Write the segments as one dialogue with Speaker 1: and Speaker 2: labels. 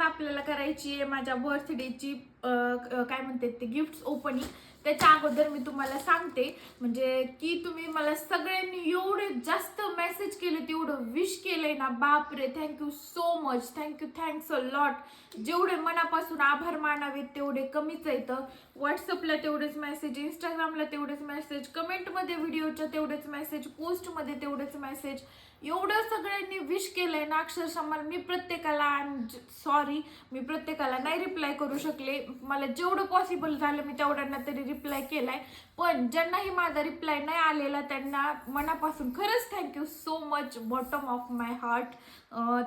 Speaker 1: आपल्याला करायची आहे माझ्या बर्थडेची काय म्हणते ते गिफ्ट ओपनिंग त्याच्या अगोदर मी तुम्हाला सांगते म्हणजे की तुम्ही मला सगळ्यांनी एवढे जास्त मेसेज केले तेवढं विश केलंय ना बापरे thank you so much thank you thanks a lot जेवढे मनापासून आभार मानावेत तेवढे कमीच येतं व्हॉट्सअपला तेवढेच मेसेज इंस्टाग्रामला तेवढेच मेसेज कमेंटमध्ये व्हिडिओच्या तेवढेच मेसेज पोस्टमध्ये तेवढेच मेसेज एवढं सगळ्यांनी विश केलंय ना अक्षरशः मला मी प्रत्येकाला सॉरी मी प्रत्येकाला नाही रिप्लाय करू शकले. मला जेवढं पॉसिबल झालं मी तेवढ्यांना तरी रिप्लाय केलाय. पण ज्यांनाही माझा रिप्लाय नाही आलेला त्यांना मनापासून खरंच thank you so much bottom of my heart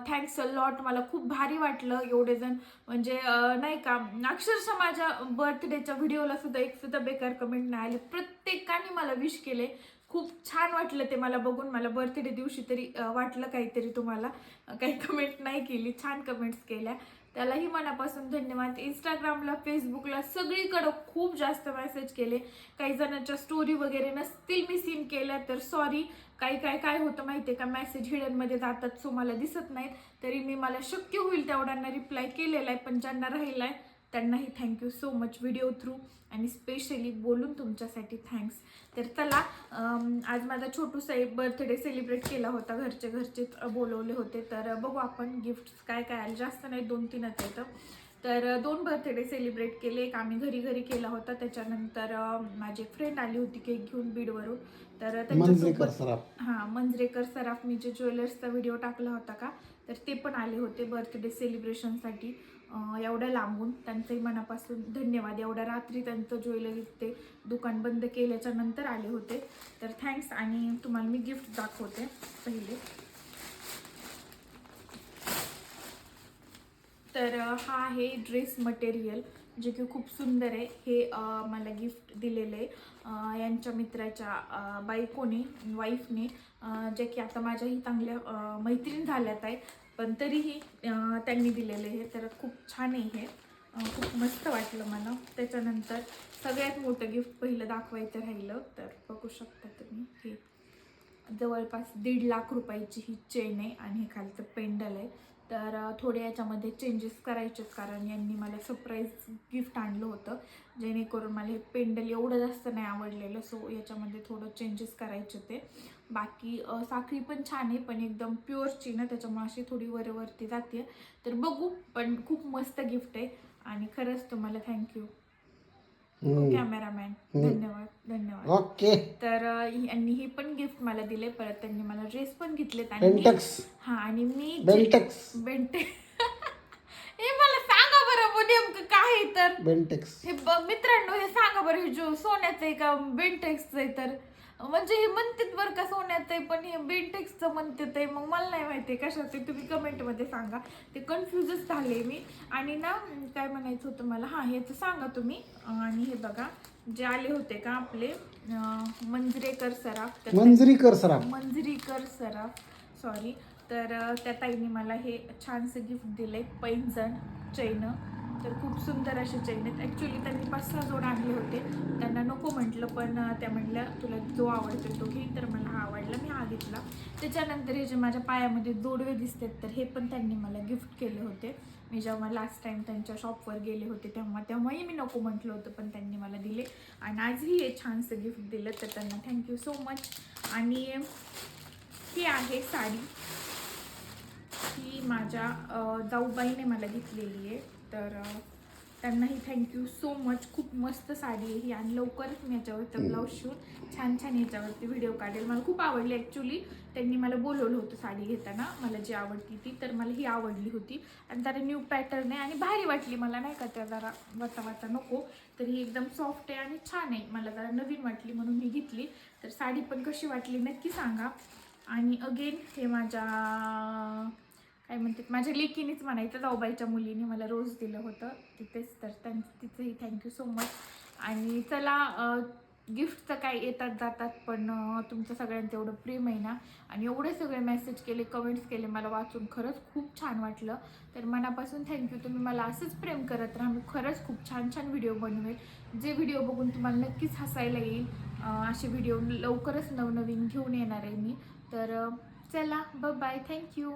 Speaker 1: thanks a lot मला खूप भारी वाटलं एवढे जण. म्हणजे नाही का अक्षरशः माझ्या बर्थडेच्या व्हिडिओला सुद्धा एक सुद्धा बेकार कमेंट नाही आले. प्रत्येकाने मला विश केले. खूप छान वाटलं ते मला बघून. मला बर्थडे दिवशी तरी वाटलं काहीतरी तुम्हाला. काही कमेंट नाही केली. छान कमेंट्स केल्या. त्यालाही मनापासून धन्यवाद. इंस्टाग्रामला फेसबुकला सगळीकडं खूप जास्त मेसेज केले. काही जणांच्या स्टोरी वगैरे नसतील मी सीन केल्या तर सॉरी काही काय काय होतं माहिती आहे का मेसेज हिडनमध्ये जातात सो मला दिसत नाहीत. तरी मी मला शक्य होईल तेवढ्यांना रिप्लाय केलेला आहे पण ज्यांना राहिलाय त्यांनाही thank you so much video through आणि स्पेशली बोलून तुमच्यासाठी थँक्स तर चला आज माझा छोटूसा एक बर्थडे सेलिब्रेट केला होता. घरचे घरचे बोलवले होते. तर बघू आपण गिफ्ट्स काय काय आले. जास्त नाही दोन तीनच येतं तर दोन बर्थडे सेलिब्रेट केले. एक आम्ही घरी घरी केला होता. त्याच्यानंतर माझी एक फ्रेंड आली होती केक घेऊन बीडवरून. तर
Speaker 2: मंजरेकर
Speaker 1: त्यांच्यासोबत हा मंजरेकर सराफ. मी जे ज्वेलर्सचा व्हिडिओ टाकला होता का तर ते पण आले होते बर्थडे सेलिब्रेशनसाठी एवढ्या लांबून. त्यांचंही मनापासून धन्यवाद. एवढ्या रात्री त्यांचं ज्वेलरी ते दुकान बंद केल्याच्यानंतर आले होते. तर थँक्स आणि तुम्हाला मी गिफ्ट दाखवते पहिले. तर हा आहे ड्रेस मटेरियल जे की खूप सुंदर आहे. हे मला गिफ्ट दिलेलं आहे यांच्या मित्राच्या बायकोने वाईफने जे की आता माझ्याही चांगल्या मैत्रीण झाल्यात आहे पण तरीही त्यांनी दिलेले हे तर खूप छान आहे हे. खूप मस्त वाटलं मला. त्याच्यानंतर सगळ्यात मोठं गिफ्ट पहिलं दाखवायचं राहिलं. तर बघू शकता तुम्ही हे जवळपास दीड लाख रुपयाची ही चेन आहे आणि हे खालचं पेंडल आहे. तर थोडे याच्यामध्ये चेंजेस करायचेच कारण यांनी मला सरप्राईज गिफ्ट आणलं होतं. जेणेकरून मला हे पेंडल एवढं जास्त नाही आवडलेलं सो याच्यामध्ये थोडं चेंजेस करायचे ते. बाकी साखळी पण छान आहे पण एकदम प्युअरची ना त्याच्यामुळे अशी थोडी वरवरती जाते तर बघू पण खूप मस्त गिफ्ट आहे. आणि खरंच तुम्हाला थँक्यू कॅमेरामॅन
Speaker 2: हम्म.
Speaker 1: धन्यवाद धन्यवाद.
Speaker 2: ओके
Speaker 1: तर यांनी हे पण गिफ्ट मला दिले परत त्यांनी मला ड्रेस पण घेतलेत आणि
Speaker 2: बेंटेक्स
Speaker 1: हा आणि मी
Speaker 2: बेंटेक्स
Speaker 1: बेंटे हे मला सांगा बरं बुवा नेमकं काय आहे तर?
Speaker 2: बेंटेक्स
Speaker 1: हे ब- मित्रांनो हे सांगा बरं हे जो सोन्याचं आहे का बेंटेक्सचं आहे तर? म्हणजे हे म्हणतात बरं का सोन्याचं आहे पण हे बेंटेक्सचं म्हणतात आहे. मग मला नाही माहिती कशाचं आहे. तुम्ही कमेंटमध्ये सांगा. ते कन्फ्युजच झाले मी. आणि ना काय म्हणायचं होतं मला? हां ह्याचं सांगा तुम्ही. आणि हे बघा जे आले होते का आपले? मंजरेकर सराफ.
Speaker 2: मंजरीकर सराफ.
Speaker 1: मंजरीकर सराफ. सॉरी तर त्या ताईने मला हे छानसं गिफ्ट दिले पैंजण चैन. तर खूप सुंदर असे चैन आहेत. ॲक्च्युली त्यांनी पाच सहा जोड आणले होते. घेतलं पण त्या म्हटल्या तुला जो आवडतो तो घे. तर मला हा आवडला मी हा घेतला. त्याच्यानंतर हे जे माझ्या पायामध्ये जोडवे दिसतात तर हे पण त्यांनी मला गिफ्ट केले होते. मी जेव्हा लास्ट टाइम त्यांच्या शॉपवर गेले होते तेव्हा तेव्हाही मी नको म्हटलं होतं पण त्यांनी मला दिले. आणि आजही हे छानसं गिफ्ट दिलं तर त्यांना थँक्यू सो मच आणि ही आहे साडी. ही माझ्या दाऊबाईने जाऊबाईने मला घेतलेली आहे. तर त्यांनाही थँक्यू सो मच खूप मस्त साडी आहे ही आणि लवकरच मी याच्यावरती ब्लाऊज शिवून छान छान याच्यावरती व्हिडिओ काढेल. मला खूप आवडली ॲक्च्युली त्यांनी मला बोलवलं होतं साडी घेताना. मला जी आवडती ती तर मला ही आवडली होती. आणि जरा न्यू पॅटर्न आहे आणि भारी वाटली मला नाही का? त्या जरा वाचा वाचा नको. तर ही एकदम सॉफ्ट आहे आणि छान आहे. मला जरा नवीन वाटली म्हणून मी घेतली. तर साडी पण कशी वाटली नक्की सांगा. आणि अगेन हे माझ्या काय म्हणतात माझ्या लेकीनेच म्हणायचं जाऊबाईच्या मुलीने मला रोज दिलं होतं. तिथेच तर त्यां तिचंही थँक्यू सो मच आणि चला गिफ्टचं काय येतात जातात पण तुमचं सगळ्यांचं एवढं प्रेम आहे ना आणि एवढे सगळे मेसेज केले कमेंट्स केले मला वाचून खरंच खूप छान वाटलं. तर मनापासून थँक्यू तुम्ही मला असंच प्रेम करत राहा मी खरंच खूप छान छान व्हिडिओ बनवेल. जे व्हिडिओ बघून तुम्हाला नक्कीच हसायला येईल असे व्हिडिओ लवकरच नवनवीन घेऊन येणार आहे मी. तर चला ब बाय थँक्यू